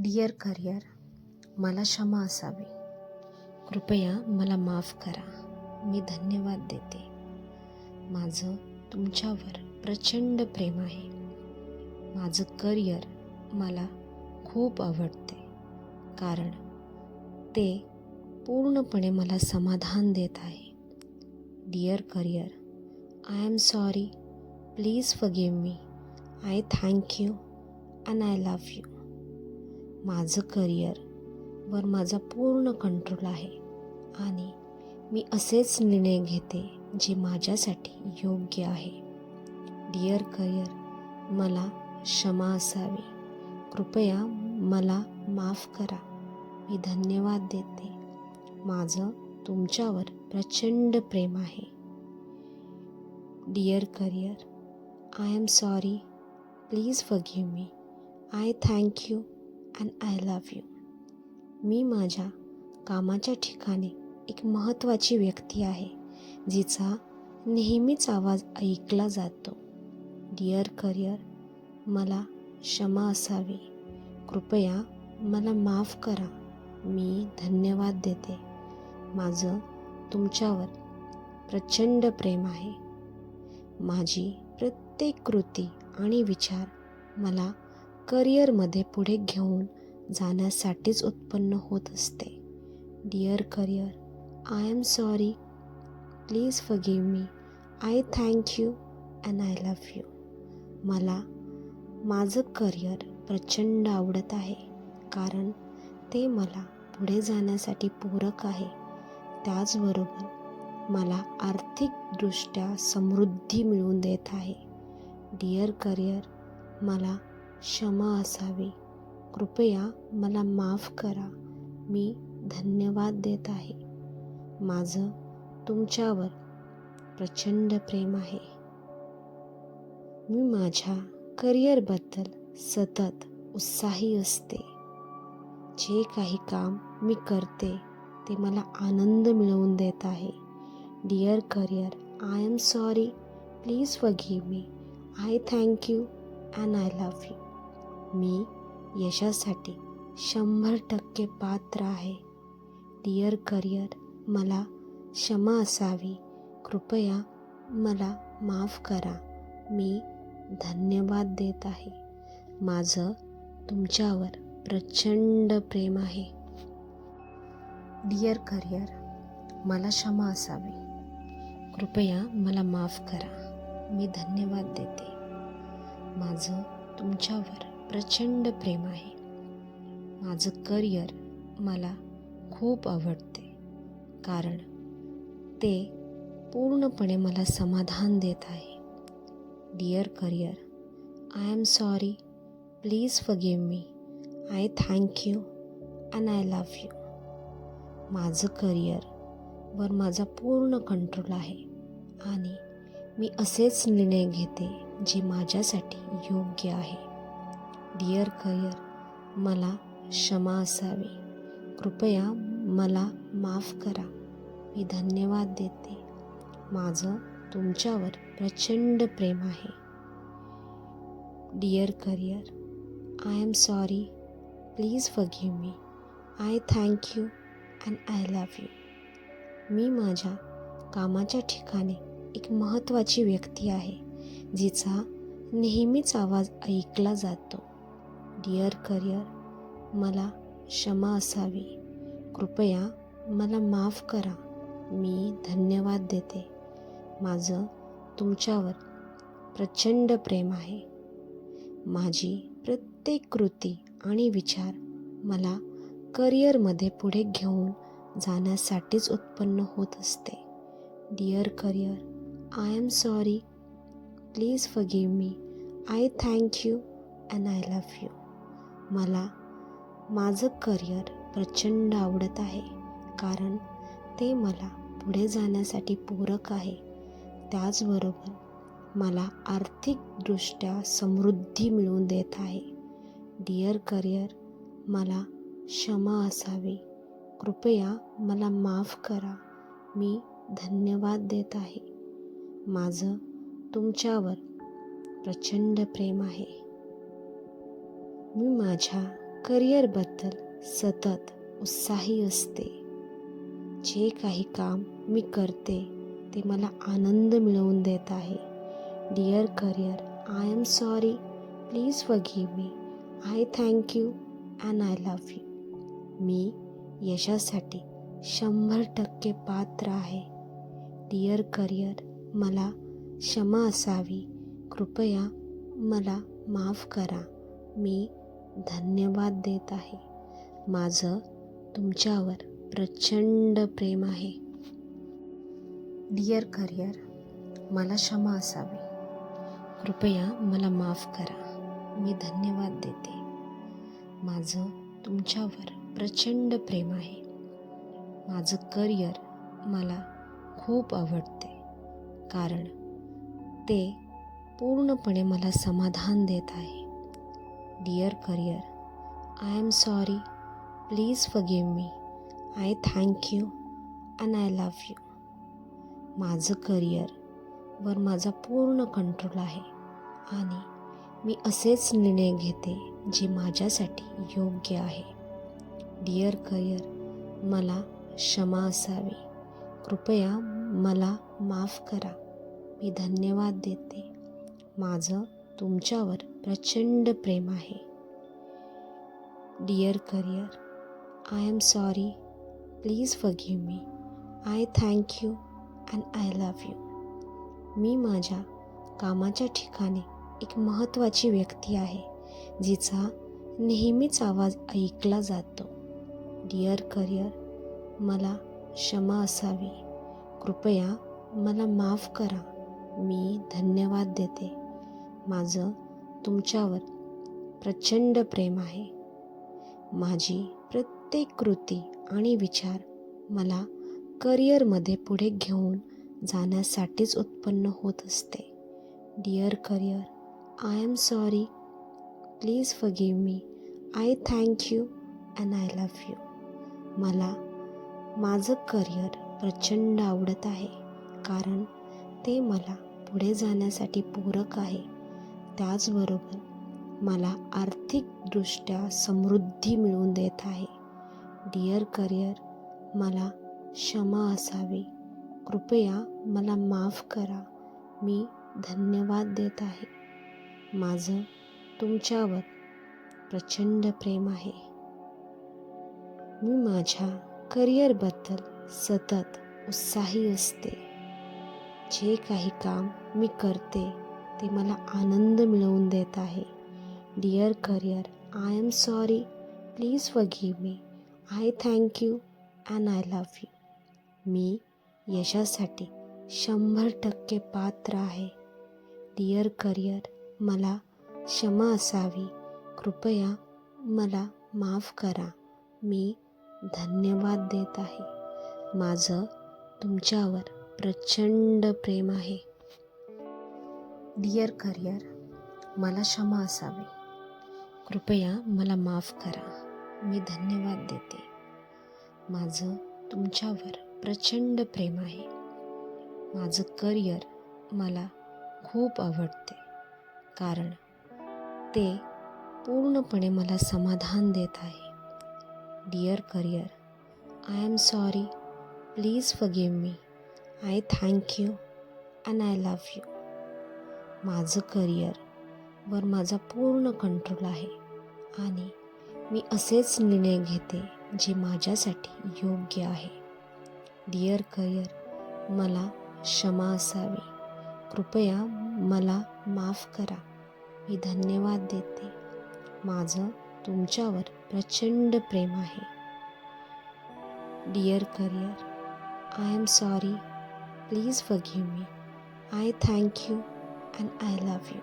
Dear career मला क्षमा असावी. कृपया मला माफ करा. मी धन्यवाद देते. माझं तुमच्यावर प्रचंड प्रेम आहे. माझं करिअर मला खूप आवडते. कारण ते पूर्णपणे मला समाधान देत आहे. Dear career I am sorry please forgive me I thank you and I love you माझं करिअर वर माझा पूर्ण कंट्रोल आहे. आणि मी असेच निर्णय घेते जे माझ्यासाठी योग्य आहे. डिअर करिअर मला क्षमा असावी. कृपया मला माफ करा. मी धन्यवाद देते. माझं तुमच्यावर प्रचंड प्रेम आहे. Dear career I am sorry please forgive me I thank you and I love you मी माझ्या कामाच्या ठिकाणी एक महत्त्वाची व्यक्ती आहे जिचा नेहमीच आवाज ऐकला जातो. डिअर करिअर मला क्षमा असावी. कृपया मला माफ करा. मी धन्यवाद देते. माझं तुमच्यावर प्रचंड प्रेम आहे. माझी प्रत्येक कृती आणि विचार मला करिअरमध्ये पुढे घेऊन जाण्यासाठीच उत्पन्न होत असते. Dear career I am sorry please forgive me I thank you and I love you मला माझं करिअर प्रचंड आवडत आहे. कारण ते मला पुढे जाण्यासाठी पूरक आहे. त्याचबरोबर मला आर्थिकदृष्ट्या समृद्धी मिळवून देत आहे. डिअर करिअर मला क्षमा असावी. कृपया मला माफ करा. मी धन्यवाद देत आहे. माझं तुमच्यावर प्रचंड प्रेम आहे. मी माझ्या करिअरबद्दल सतत उत्साही असते. जे काही काम मी करते ते मला आनंद मिळवून देत आहे. Dear career I am sorry please forgive me I thank you and I love you मी यशासाठी शंभर टक्के पात्र आहे. डिअर करिअर मला क्षमा असावी. कृपया मला माफ करा. मी धन्यवाद देत आहे. माझं तुमच्यावर प्रचंड प्रेम आहे. डिअर करिअर मला क्षमा असावी. कृपया मला माफ करा. मी धन्यवाद देते. माझं तुमच्यावर प्रचंड प्रेम आहे. माझं करिअर मला खूप आवडते. कारण ते पूर्णपणे मला समाधान देत आहे. Dear career I am sorry please forgive me I thank you and I love you माझं करिअर वर माझा पूर्ण कंट्रोल आहे. आणि मी असेच निर्णय घेते जे माझ्यासाठी योग्य आहे. डिअर करिअर मला क्षमा असावी. कृपया मला माफ करा. मी धन्यवाद देते. माझं तुमच्यावर प्रचंड प्रेम आहे. Dear career I am sorry please forgive me I thank you and I love you मी माझ्या कामाच्या ठिकाणी एक महत्त्वाची व्यक्ती आहे जिचा नेहमीच आवाज ऐकला जातो. डिअर करिअर मला क्षमा असावी. कृपया मला माफ करा. मी धन्यवाद देते. माझं तुमच्यावर प्रचंड प्रेम आहे. माझी प्रत्येक कृती आणि विचार मला करिअरमध्ये पुढे घेऊन जाण्यासाठीच उत्पन्न होत असते. Dear career I am sorry please forgive me I thank you and I love you मला माझं करिअर प्रचंड आवडत आहे कारण ते मला पुढे जाण्यासाठी पूरक आहे. त्याचबरोबर मला आर्थिकदृष्ट्या समृद्धी मिळवून देत आहे. डिअर करिअर मला क्षमा असावी. कृपया मला माफ करा. मी धन्यवाद देत आहे. माझं तुमच्यावर प्रचंड प्रेम आहे. मी माझ्या करिअरबद्दल सतत उत्साही असते. जे काही काम मी करते ते मला आनंद मिळवून देत आहे. Dear career I am sorry please forgive me I thank you and I love you मी यशासाठी शंभर टक्के पात्र आहे. डिअर करिअर मला क्षमा असावी. कृपया मला माफ करा. मी धन्यवाद देत आहे. माझं तुमच्यावर प्रचंड प्रेम आहे. डिअर करिअर मला क्षमा असावी. कृपया मला माफ करा. मी धन्यवाद देते. माझं तुमच्यावर प्रचंड प्रेम आहे. माझं करिअर मला खूप आवडते. कारण ते पूर्णपणे मला समाधान देत आहे. Dear career I am sorry please forgive me I thank you and I love you माझं करिअरवर माझा पूर्ण कंट्रोल आहे आणि मी असेच निर्णय घेते जे माझ्यासाठी योग्य आहे. डिअर करिअर मला क्षमा असावी. कृपया मला माफ करा. मी धन्यवाद देते. माझं तुमच्यावर प्रचंड प्रेम आहे. Dear career I am sorry please forgive me I thank you and I love you मी माझ्या कामाच्या ठिकाणी एक महत्त्वाची व्यक्ती आहे जिचा नेहमीच आवाज ऐकला जातो. डिअर करिअर मला क्षमा असावी. कृपया मला माफ करा. मी धन्यवाद देते. माझं तुमच्यावर प्रचंड प्रेम आहे. माझी प्रत्येक कृती आणि विचार मला करिअरमध्ये पुढे घेऊन जाण्यासाठीच उत्पन्न होत असते. Dear career I am sorry please forgive me I thank you and I love you मला माझं करिअर प्रचंड आवडत आहे. कारण ते मला पुढे जाण्यासाठी पूरक आहे. त्याचबरोबर मला आर्थिकदृष्ट्या समृद्धी मिळवून देत आहे. डिअर करिअर मला क्षमा असावी. कृपया मला माफ करा. मी धन्यवाद देत आहे. माझं तुमच्यावर प्रचंड प्रेम आहे. मी माझ्या करिअरबद्दल सतत उत्साही असते. जे काही काम मी करते ते मला आनंद मिळवून देत आहे. Dear career I am sorry please forgive me I thank you and I love you मी यशासाठी शंभर टक्के पात्र आहे. डिअर करिअर मला क्षमा असावी. कृपया मला माफ करा. मी धन्यवाद देत आहे. माझं तुमच्यावर प्रचंड प्रेम आहे. डिअर करिअर मला क्षमा असावी. कृपया मला माफ करा. मी धन्यवाद देते. माझं तुमच्यावर प्रचंड प्रेम आहे. माझं करिअर मला खूप आवडते. कारण ते पूर्णपणे मला समाधान देत आहे. Dear career I am sorry please forgive me I thank you and I love you माझं करिअरवर माझा पूर्ण कंट्रोल आहे. आणि मी असेच निर्णय घेते जे माझ्यासाठी योग्य आहे. डिअर करिअर मला क्षमा असावी. कृपया मला माफ करा. मी धन्यवाद देते. माझं तुमच्यावर प्रचंड प्रेम आहे. Dear career I am sorry please forgive me I thank you and I love you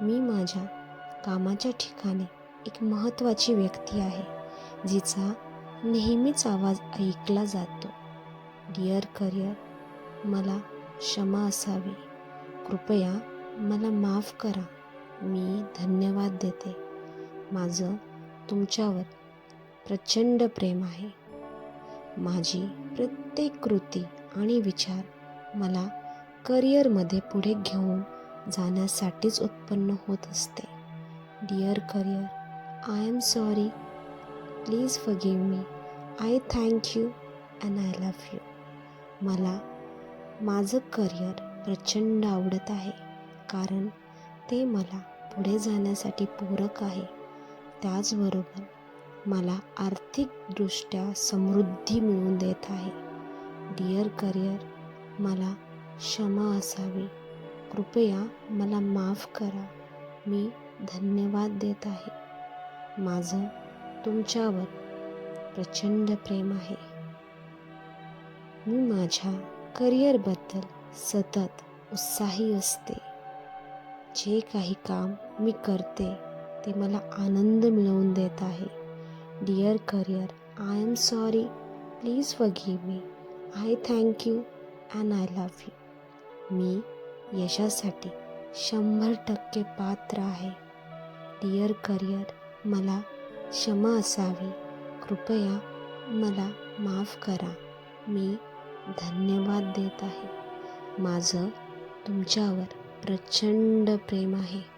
मी माझ्या कामाच्या ठिकाणी एक महत्त्वाची व्यक्ती आहे जिचा नेहमीच आवाज ऐकला जातो. डिअर करिअर मला क्षमा असावी. कृपया मला माफ करा. मी धन्यवाद देते. माझं तुमच्यावर प्रचंड प्रेम आहे. माझी प्रत्येक कृती आणि विचार मला करिअरमध्ये पुढे घेऊन जाण्यासाठीच उत्पन्न होत असते. Dear career I am sorry please forgive me I thank you and I love you मला माझं करिअर प्रचंड आवडत आहे. कारण ते मला पुढे जाण्यासाठी पूरक आहे. त्याचबरोबर मला आर्थिकदृष्ट्या समृद्धी मिळवून देत आहे. डिअर करिअर मला क्षमा असावी. कृपया मला माफ करा. मी धन्यवाद देत आहे. माझं तुमच्यावर प्रचंड प्रेम आहे. मी माझ्या करिअरबद्दल सतत उत्साही असते. जे काही काम मी करते ते मला आनंद मिळवून देत आहे. Dear career I am sorry please forgive me I thank you and I love you मी यशासाठी शंभर टक्के पात्र आहे. डिअर करिअर मला क्षमा असावी. कृपया मला माफ करा. मी धन्यवाद देत आहे. माझं तुमच्यावर प्रचंड प्रेम आहे.